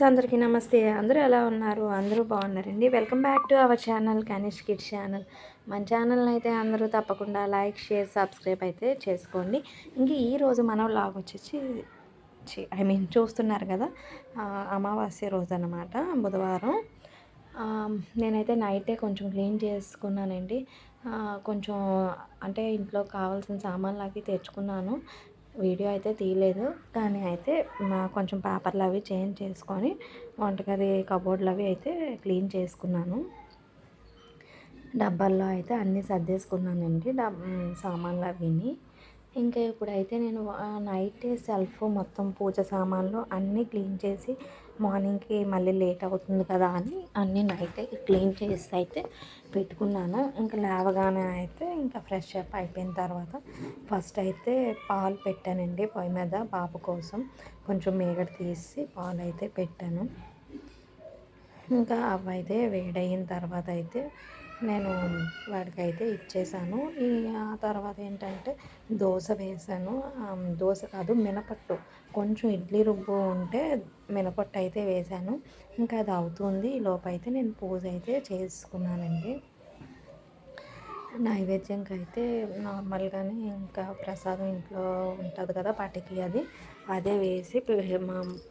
Friends అందరికీ నమస్తే. అందరూ ఎలా ఉన్నారు? అందరూ బాగున్నారండి. Welcome back to our channel Kanish kid channel. మన ఛానల్ని అయితే అందరూ తప్పకుండా లైక్ షేర్ సబ్స్క్రైబ్ అయితే చేసుకోండి. ఇంక ఈరోజు మనం లాగ్ వచ్చేసి ఐ మీన్ చూస్తున్నారు కదా అమావాస్య రోజు అనమాట బుధవారం. నేనైతే నైటే కొంచెం క్లీన్ చేసుకున్నానండి. కొంచెం అంటే ఇంట్లో కావాల్సిన సామాన్లు అవి తెచ్చుకున్నాను. వీడియో అయితే తీయలేదు. కానీ అయితే మా కొంచెం పేపర్లు అవి చేంజ్ చేసుకొని వంటగది కబోర్డ్లు అవి అయితే క్లీన్ చేసుకున్నాను. డబ్బాల్లో అయితే అన్నీ సర్దేసుకున్నానండి. డబ్ సామాన్లు అవిని. ఇంకా ఇప్పుడైతే నేను నైట్ సెల్ఫ్ మొత్తం పూజ సామాన్లు అన్నీ క్లీన్ చేసి మార్నింగ్కి మళ్ళీ లేట్ అవుతుంది కదా అని అన్నీ నైట్ క్లీన్ చేసి అయితే పెట్టుకున్నాను. ఇంకా లేవగానే అయితే ఇంకా ఫ్రెష్ అప్ అయిపోయిన తర్వాత ఫస్ట్ అయితే పాలు పెట్టానండి పొయ్యి మీద బాబు కోసం. కొంచెం మేగడ తీసి పాలు అయితే పెట్టాను. ఇంకా అవి అయితే వేడయిన తర్వాత అయితే నేను వాడికైతే ఇచ్చేసాను. ఈ ఆ తర్వాత ఏంటంటే దోశ వేసాను. దోశ కాదు మినపట్టు. కొంచెం ఇడ్లీ రుబ్బు ఉంటే మినపట్టు అయితే వేసాను. ఇంకా అది అవుతుంది. ఈ లోపైతే నేను పూజ అయితే చేసుకున్నానండి. నైవేద్యంకి అయితే నార్మల్గానే ఇంకా ప్రసాదం ఇంట్లో ఉంటుంది కదా పటికి అది. అదే వేసి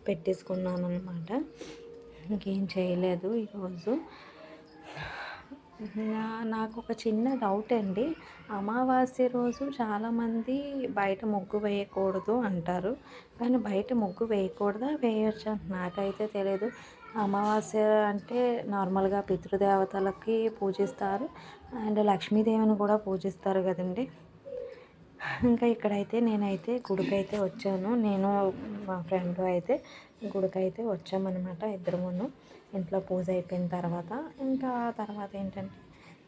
పెట్టేసుకున్నాను అనమాట ఇంకేం చేయలేదు ఈరోజు. నా- నాకు ఒక చిన్న డౌట్ అండి. అమావాస్య రోజు చాలామంది బయట ముగ్గు వేయకూడదు అంటారు. కానీ బయట ముగ్గు వేయకూడదా వేయొచ్చా? నాకైతే తెలియదు అమావాస్య అంటే నార్మల్గా పితృదేవతలకి పూజిస్తారు. అండ్ లక్ష్మీదేవిని కూడా పూజిస్తారు కదండి. ఇంకా ఇక్కడైతే నేనైతే గుడికైతే వచ్చాను. నేను మా ఫ్రెండ్ అయితే గుడికైతే వచ్చామన్నమాట ఇద్దరుమును. ఇంట్లో పూజ అయిపోయిన తర్వాత ఇంకా తర్వాత ఏంటంటే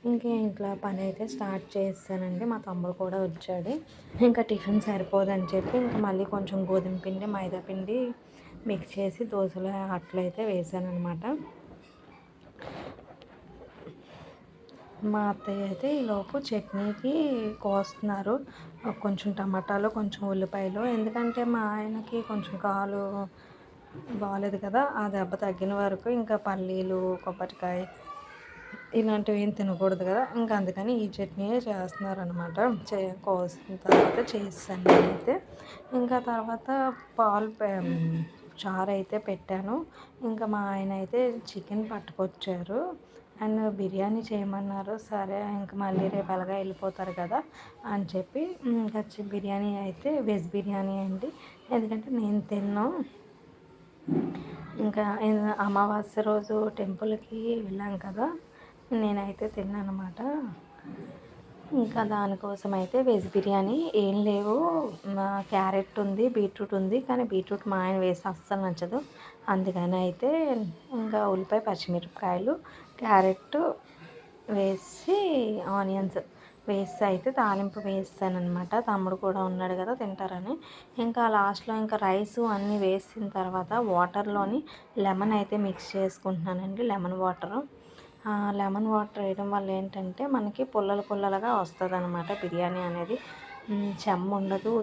ఇంకా ఇంట్లో పని అయితే స్టార్ట్ చేస్తానండి. మా తమ్ముడు కూడా వచ్చాడు. ఇంకా టిఫిన్ సరిపోదని చెప్పి ఇంకా మళ్ళీ కొంచెం గోధుమ పిండి మైదా పిండి మిక్స్ చేసి దోశలు అట్లయితే వేసాను మా అత్తయ్య అయితే ఈలోపు చట్నీకి కోస్తున్నారు. కొంచెం టమాటాలు కొంచెం ఉల్లిపాయలు. ఎందుకంటే మా ఆయనకి కొంచెం కాలు బాగాలేదు కదా ఆ దెబ్బ తగ్గిన వరకు ఇంకా పల్లీలు కొబ్బరికాయ ఇలాంటివి ఏం తినకూడదు కదా. ఇంకా అందుకని ఈ చట్నీ చేస్తున్నారు అనమాట చే కోసిన తర్వాత చేసాను నేనైతే. ఇంకా తర్వాత పాలు పె- చారు అయితే పెట్టాను. ఇంకా మా ఆయన అయితే చికెన్ పట్టుకొచ్చారు. అండ్ బిర్యానీ చేయమన్నారు. సరే ఇంకా మళ్ళీ రేపు ఎలాగా వెళ్ళిపోతారు కదా అని చెప్పి ఇంకా చి- బిర్యానీ అయితే వెజ్ బిర్యానీ అండి. ఎందుకంటే నేను తిన్నాను ఇంకా అమావాస్య రోజు టెంపుల్కి వెళ్ళాం కదా నేనైతే తిన్నాను అనమాట ఇంకా దానికోసం అయితే వెజ్ బిర్యానీ ఏం లేవు. క్యారెట్ ఉంది బీట్రూట్ ఉంది కానీ బీట్రూట్ మా ఆయన వేసి అస్సలు నచ్చదు. అందుకని అయితే ఇంకా ఉల్లిపాయ పచ్చిమిరపకాయలు క్యారెట్ వేసి ఆనియన్స్ వేసి అయితే తాలింపు వేస్తానమాట తమ్ముడు కూడా ఉన్నాడు కదా తింటారని. ఇంకా లాస్ట్లో ఇంకా రైస్ అన్నీ వేసిన తర్వాత వాటర్లోని లెమన్ అయితే మిక్స్ చేసుకుంటున్నానండి లెమన్ వాటర్. లెమన్ వాటర్ వేయడం వల్ల ఏంటంటే మనకి పుల్లలు పుల్లలుగా వస్తుంది అనమాట బిర్యానీ అనేది. చెమ్మ ఉండదు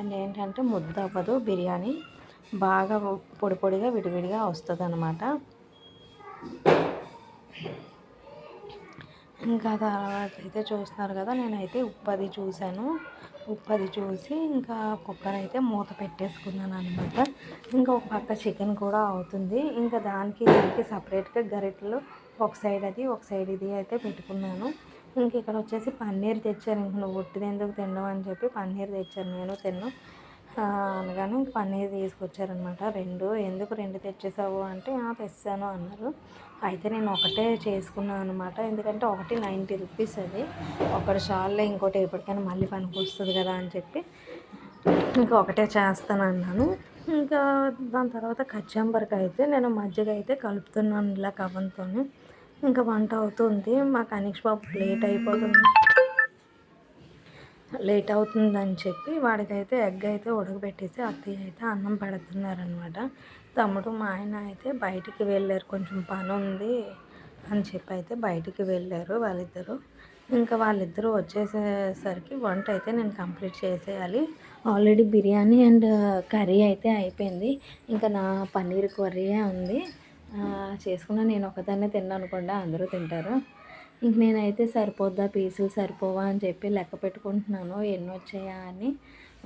అండ్ ఏంటంటే ముద్ద అవ్వదు బిర్యానీ. బాగా పొడి పొడిగా విడివిడిగా వస్తుంది అనమాట ఇంకా తర్వాత అయితే చూస్తున్నారు కదా నేనైతే ఉప్పు అది చూశాను. ఉప్పది చూసి ఇంకా కుక్కర్ అయితే మూత పెట్టేసుకున్నాను అనమాట ఇంకా ఒక పక్క చికెన్ కూడా అవుతుంది. ఇంకా దానికి దీనికి సపరేట్గా గరిటెలు ఒక సైడ్ అది ఒక సైడ్ ఇది అయితే పెట్టుకున్నాను. ఇంక ఇక్కడ వచ్చేసి పన్నీర్ తెచ్చారు. ఇంక నువ్వు ఒట్టిది ఎందుకు తినడం అని చెప్పి పన్నీర్ తెచ్చాను నేను తిన్నాను అనగానే ఇంక పన్నీర్ తీసుకొచ్చారనమాట రెండు ఎందుకు రెండు తెచ్చేసావు అంటే తెచ్చాను అన్నారు. అయితే నేను ఒకటే చేసుకున్నాను అనమాట ఎందుకంటే ఒకటి నైంటీ రూపీస్ అది. ఒకటి షాల్లో ఇంకోటి ఎప్పటికైనా మళ్ళీ పనికి వస్తుంది కదా అని చెప్పి ఇంకా ఒకటే చేస్తాను అన్నాను. ఇంకా దాని తర్వాత కచ్చంబరికి అయితే నేను మజ్జిగ అయితే కలుపుతున్నాను ఇలా కవంతో ఇంకా వంట అవుతుంది. మా కనీష్ బాబు లేట్ అయిపోతుంది. లేట్ అవుతుందని చెప్పి వాడికైతే ఎగ్ అయితే ఉడకబెట్టేసి అత్తయ్య అయితే అన్నం పెడుతున్నారనమాట. తమ్ముడు మా ఆయన అయితే బయటికి వెళ్ళారు కొంచెం పని ఉంది అని చెప్పి అయితే బయటికి వెళ్ళారు వాళ్ళిద్దరు. ఇంకా వాళ్ళిద్దరూ వచ్చేసేసరికి వంట అయితే నేను కంప్లీట్ చేసేయాలి. ఆల్రెడీ బిర్యానీ అండ్ కర్రీ అయితే అయిపోయింది. ఇంకా నా పన్నీర్ కర్రీయే ఉంది. చేసుకున్న నేను ఒకదాన్నే తిన్నాను అందరూ తింటారు. ఇంక నేనైతే సరిపోద్దా పీసులు సరిపోవా అని చెప్పి లెక్క పెట్టుకుంటున్నాను. ఎన్ని వచ్చాయా అని.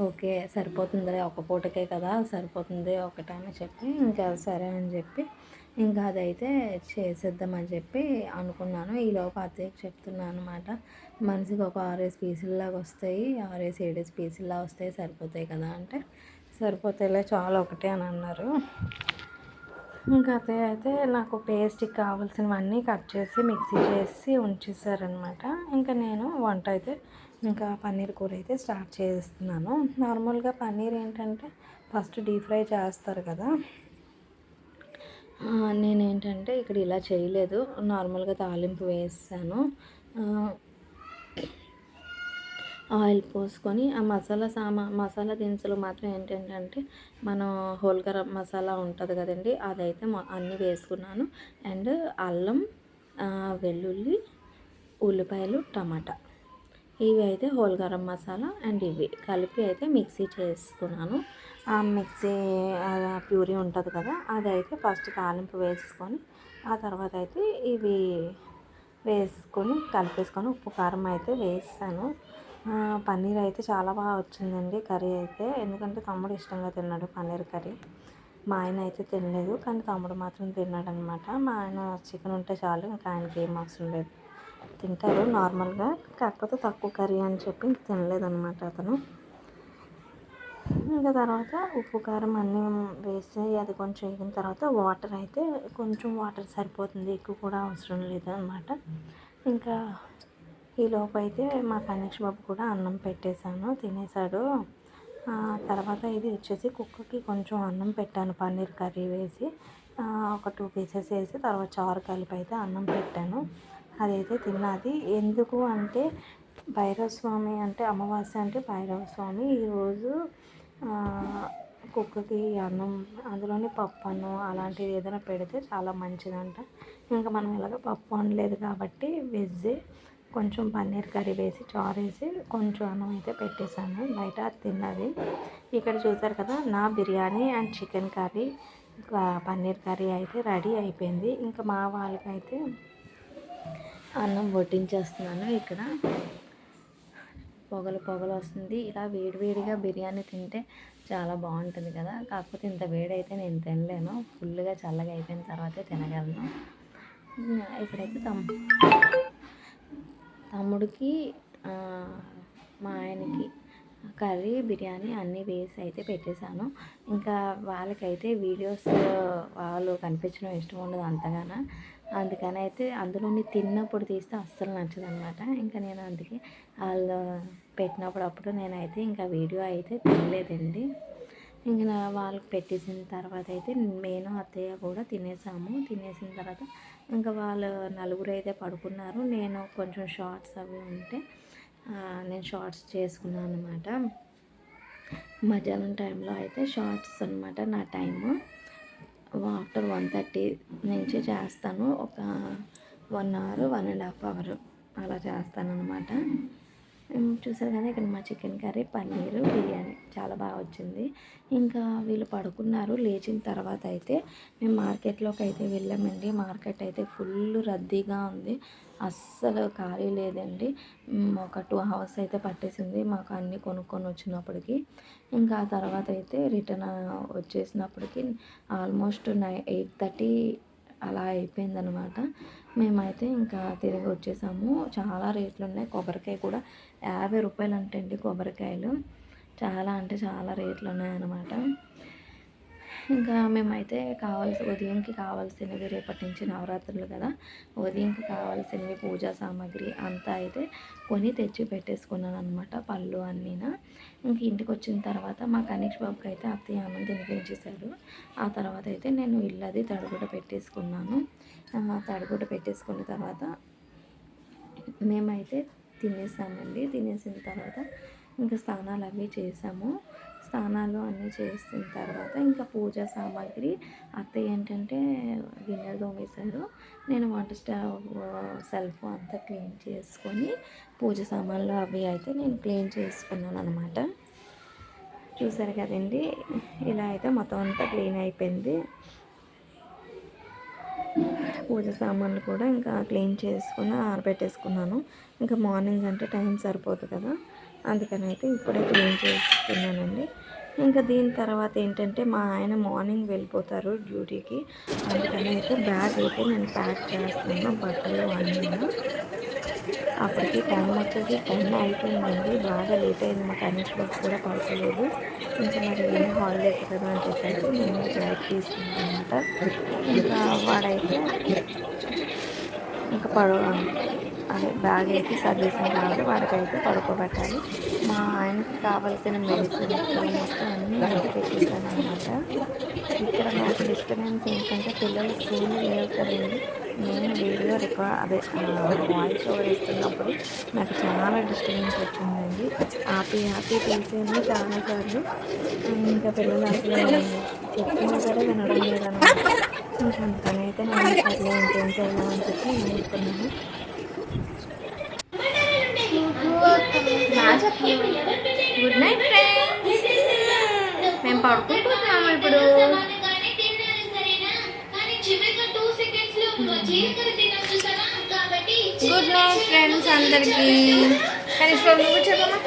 ఓకే సరిపోతుందిలే ఒక పూటకే కదా సరిపోతుంది ఒకటని చెప్పి ఇంకా సరే అని చెప్పి ఇంకా అదైతే చేసేద్దామని చెప్పి అనుకున్నాను. ఈలోపు అత్తయ్యకి చెప్తున్నాను అనమాట మనిషికి ఒక ఆరేసి పీసుల్లాగా వస్తాయి ఆరేసి ఏడేసి పీసుల్లా వస్తాయి సరిపోతాయి కదా అంటే. సరిపోతాయిలే చాలా ఒకటే అని అన్నారు. ఇంకా అదే అయితే నాకు పేస్ట్కి కావాల్సినవన్నీ కట్ చేసి మిక్సీ చేసి ఉంచేసారనమాట ఇంకా నేను వంట అయితే ఇంకా పన్నీర్ కూర అయితే స్టార్ట్ చేస్తున్నాను. నార్మల్గా పన్నీర్ ఏంటంటే ఫస్ట్ డీప్ ఫ్రై చేస్తారు కదా. నేనేంటంటే ఇక్కడ ఇలా చేయలేదు. నార్మల్గా తాలింపు వేసాను. ఆయిల్ పోసుకొని ఆ మసాలా సామా మసాలా దినుసులు మాత్రం ఏంటంటే మనం హోల్ గరం మసాలా ఉంటుంది కదండి అదైతే అన్నీ వేసుకున్నాను. అండ్ అల్లం వెల్లుల్లి ఉల్లిపాయలు టమాటా. ఇవి అయితే హోల్ గరం మసాలా అండ్ ఇవి. కలిపి అయితే మిక్సీ చేసుకున్నాను. ఆ మిక్సీ ప్యూరీ ఉంటుంది కదా అదైతే ఫస్ట్ తాలింపు వేసుకొని ఆ తర్వాత అయితే ఇవి వేసుకొని కలిపేసుకొని ఉప్పు కారం అయితే వేసాను పన్నీర్ అయితే చాలా బాగా వచ్చిందండి కర్రీ అయితే. ఎందుకంటే తమ్ముడు ఇష్టంగా తిన్నాడు పన్నీర్ కర్రీ. మా ఆయన అయితే తినలేదు కానీ తమ్ముడు మాత్రం తిన్నాడు అనమాట మా ఆయన చికెన్ ఉంటే చాలు ఇంకా ఆయనకి ఏం అవసరం లేదు. తింటారు నార్మల్గా కాకపోతే తక్కువ కర్రీ అని చెప్పి ఇంక తినలేదన్నమాట అతను. ఇంకా తర్వాత ఉప్పు కారం అన్నీ వేసి అది కొంచెం వేగిన తర్వాత వాటర్ అయితే కొంచెం వాటర్ సరిపోతుంది ఎక్కువ కూడా అవసరం లేదు అనమాట ఇంకా ఈ లోపు అయితే మా కనీష్ బాబు కూడా అన్నం పెట్టేశాను తినేశాడు. తర్వాత ఇది వచ్చేసి కుక్కకి కొంచెం అన్నం పెట్టాను పన్నీర్ కర్రీ వేసి. ఒక టూ పీసెస్ వేసి తర్వాత చారు కలిపి అయితే అన్నం పెట్టాను. అదైతే తిన్నది. ఎందుకు అంటే భైరవ స్వామి అంటే అమావాస్య అంటే భైరవ స్వామి ఈరోజు కుక్కకి అన్నం అందులోని పప్పు అన్నం అలాంటివి ఏదైనా పెడితే చాలా మంచిదంట. ఇంకా మనం ఎలాగ పప్పు అనలేదు కాబట్టి వెజ్జే. కొంచెం పన్నీర్ కర్రీ వేసి చారు వేసి కొంచెం అన్నం అయితే పెట్టేశాను. బయట అది తిన్నది. ఇక్కడ చూసారు కదా నా biryani and chicken curry paneer curry అయితే రెడీ అయిపోయింది. ఇంకా మా వాళ్ళకైతే అన్నం వడ్డించేస్తున్నాను ఇక్కడ. పొగలు పొగలు వస్తుంది. ఇలా వేడివేడిగా బిర్యానీ తింటే చాలా బాగుంటుంది కదా. కాకపోతే ఇంత వేడి అయితే నేను తినలేను. ఫుల్గా చల్లగా అయిపోయిన తర్వాతే తినగలను. ఇక్కడైతే తమ్ తమ్ముడికి మా ఆయనకి కర్రీ బిర్యానీ అన్నీ వేసి అయితే పెట్టేశాను. ఇంకా వాళ్ళకైతే వీడియోస్ వాళ్ళు కనిపించడం ఇష్టం ఉండదు అంతగాన. అందుకని అయితే అందులోని తిన్నప్పుడు తీస్తే అస్సలు నచ్చదు అనమాట ఇంకా నేను అందుకే వాళ్ళు పెట్టినప్పుడు అప్పుడు నేనైతే ఇంకా వీడియో అయితే తీయలేదండి. ఇంకా వాళ్ళకి పెట్టేసిన తర్వాత అయితే నేను అత్తయ్య కూడా తినేసాము. తినేసిన తర్వాత ఇంకా వాళ్ళు నలుగురు అయితే పడుకున్నారు. నేను కొంచెం షార్ట్స్ అవి ఉంటే నేను షార్ట్స్ చేసుకున్నాను అనమాట మధ్యాహ్నం టైంలో అయితే షార్ట్స్ అనమాట నా టైము. ఆఫ్టర్ వన్ థర్టీ నుంచి చేస్తాను. ఒక one hour one and half hour అలా చేస్తాను అనమాట చూసారు కదా ఇక్కడ మా చికెన్ కర్రీ పన్నీరు బిర్యానీ చాలా బాగా వచ్చింది. ఇంకా వీళ్ళు పడుకున్నారు. లేచిన తర్వాత అయితే మేము మార్కెట్లోకి అయితే వెళ్ళామండి. మార్కెట్ అయితే ఫుల్ రద్దీగా ఉంది. అస్సలు ఖాళీ లేదండి. ఒక టూ అవర్స్ అయితే పట్టేసింది మాకు అన్నీ కొనుక్కొని వచ్చినప్పటికి. ఇంకా ఆ తర్వాత అయితే రిటర్న్ వచ్చేసినప్పటికి ఆల్మోస్ట్ నై ఎయిట్ థర్టీ అలా అయిపోయిందనమాట మేమైతే ఇంకా తిరిగి వచ్చేసాము. చాలా రేట్లు ఉన్నాయి కొబ్బరికాయ కూడా యాభై రూపాయలు అంటండి కొబ్బరికాయలు. చాలా అంటే చాలా రేట్లు ఉన్నాయన్నమాట ఇంకా మేమైతే కావాల్సి ఉదయంకి కావాల్సినవి రేపటి నుంచి నవరాత్రులు కదా. ఉదయంకి కావాల్సినవి పూజా సామాగ్రి అంతా అయితే కొని తెచ్చి పెట్టేసుకున్నాను అనమాట పళ్ళు అన్నీనా. ఇంక ఇంటికి వచ్చిన తర్వాత మా కనీష్ బాబుకి అయితే అత్తయ్య అన్నం తినిపించేశారు. ఆ తర్వాత అయితే నేను ఇల్లు అది తడిగుడ్డ పెట్టేసుకున్నాను. ఆ, తడిగుడ్డ పెట్టేసుకున్న తర్వాత మేమైతే తినేసామండి. తినేసిన తర్వాత ఇంకా స్నానాలు అవి చేసాము. స్నానాలు అన్నీ చేసిన తర్వాత ఇంకా పూజా సామాగ్రి అత్తయ్య ఏంటంటే గిన్నెలు తోమేశారు. నేను వంట స్టవ్ సెల్ఫ్ అంతా క్లీన్ చేసుకొని పూజ సామాన్లు అవి అయితే నేను క్లీన్ చేసుకున్నాను అనమాట చూసారు కదండి ఇలా అయితే మొత్తం అంతా క్లీన్ అయిపోయింది. పూజ సామాన్లు కూడా ఇంకా క్లీన్ చేసుకుని ఆరబెట్టేసుకున్నాను. ఇంకా మార్నింగ్ అంటే టైం సరిపోదు కదా. అందుకని అయితే ఇప్పుడే క్లీన్ చేసుకున్నానండి ఇంకా దీని తర్వాత ఏంటంటే మా ఆయన మార్నింగ్ వెళ్ళిపోతారు డ్యూటీకి. అందుకని అయితే బ్యాగ్ అయితే నేను ప్యాక్ చేస్తున్నాను బట్టలు అన్నీ. అప్పటికి టైం వచ్చేసి టెన్ అయిపోయిందండి. బాగా లేట్ అయింది మా కనెక్ట్ బాక్స్ కూడా పడుకోలేదు. ఇంకా మరి ఏం హాలిడేస్ కదా అని చెప్పేసి నేను బ్యాగ్ తీసుకున్నాను అనమాట ఇంకా వాడైతే ఇంకా పడవ అదే బ్యాగ్ అయితే సర్వీసింగ్ కావాలి వాడికైతే పడుకోబెట్టాలి. మా ఆయనకి కావాల్సిన మెడిసిన్స్ మొత్తం అన్నీ అయితే పెట్టేశాను అనమాట ఇక్కడ నాకు డిస్టర్బెన్స్ ఏంటంటే పిల్లలు స్కూల్ లేవు కదండి నేను వీడియో రికార్డ్ అదే వాయిస్ ఓవర్ ఇస్తున్నప్పుడు నాకు చాలా డిస్టర్బెన్స్ వచ్చిందండి. ఆపి ఆపి తీసేయండి చాలాసార్లు ఇంకా పిల్లలు అసలు చెప్తున్నా సరే వినడం లేదన్నమాట. ఇంకా అందుకని అయితే నేను సర్లే ఇంకేం చేయాలని అని చెప్పి నేను ఇస్తున్నాను గుడ్ నైట్ ఫ్రెండ్స్. మేము పడుకుంటున్నాము ఇప్పుడు. గుడ్ నైట్ ఫ్రెండ్స్ అందరికీ. కనీసం నువ్వు చెప్పమ్మా.